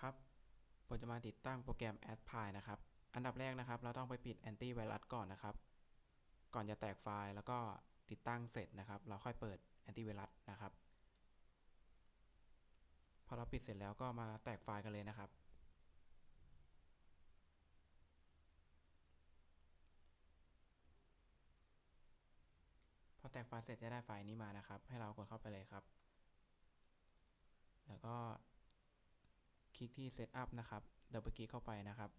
ครับผมจะมาติดตั้งโปรแกรม a d p y นะครับ อันดับแรกนะครับ เราต้องไปปิดแอนตี้ไวรัสก่อนนะครับ ก่อนจะแตกไฟล์แล้วก็ติดตั้งเสร็จนะครับ เราค่อยเปิดแอนตี้ไวรัสนะครับ พอเราปิดเสร็จแล้วก็มาแตกไฟล์กันเลยนะครับ พอแตกไฟล์เสร็จจะได้ไฟล์นี้มานะครับ ให้เรากดเข้าไปเลยครับ แล้วก็ ลิกที่ Setup นะครับดับเบิลคลิกเข้าไปนะครับ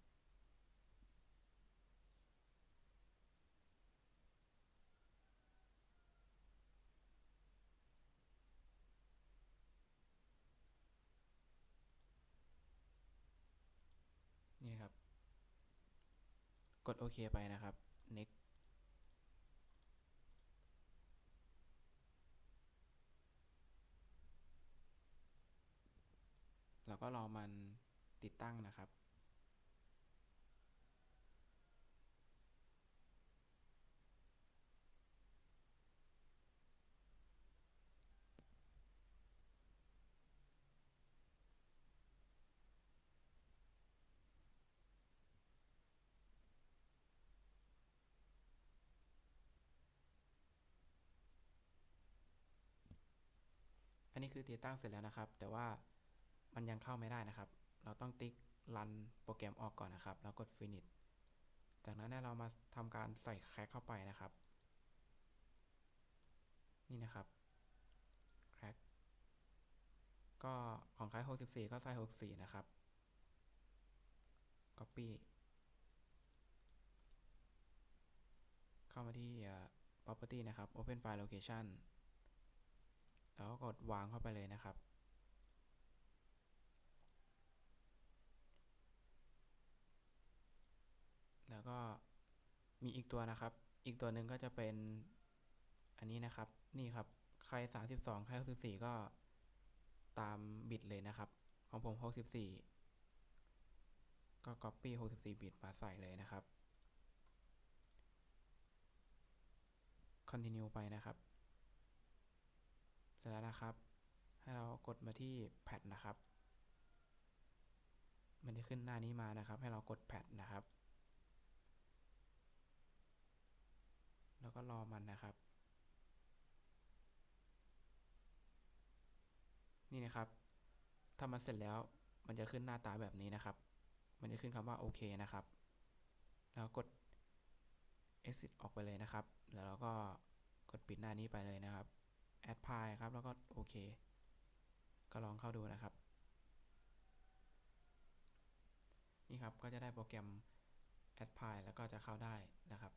นี่ครับ กดโอเคไปนะครับ next แล้ว ก็รอมันติดตั้งนะครับ อันนี้คือติดตั้งเสร็จแล้วนะครับ แต่ว่า มันยังเข้าไม่ได้นะครับ เราต้องติ๊กรันโปรแกรมออกก่อนนะครับ แล้วกด finish จากนั้นเนี่ยเรามาทำการใส่แคร็กเข้าไปนะครับ นี่นะครับแคร็กก็ของใคร64 ก็ใส่ 64 นะครับ copy เข้ามาที่ property นะครับ open file location แล้วก็กดวางเข้าไปเลยนะครับ แล้วก็ มีอีกตัวนะครับ อีกตัวหนึ่งก็จะเป็นอันนี้นะครับ นี่ครับ ใคร 32 ใคร 64 ก็ตามบิตเลยนะครับ ของผม 64 ก็ copy 64 บิตมาใส่เลยนะครับ continue ไปนะครับ เสร็จแล้วนะครับ ให้เรากดมาที่แพดนะครับ มันจะขึ้นหน้านี้มานะครับ ให้เรากดแพดนะครับ แล้ว ก็รอมันนะครับ นี่นะครับ ถ้ามันเสร็จแล้วมันจะขึ้นหน้าตาแบบนี้นะครับ มันจะขึ้นคำว่าโอเคนะครับ แล้วกด exit ออกไปเลยนะครับ แล้วเราก็กดปิดหน้านี้ไปเลยนะครับ add p y ครับ แล้วก็โอเค ก็ลองเข้าดูนะครับ นี่ครับ ก็จะได้โปรแกรม add p y แล้วก็จะเข้าได้นะครับ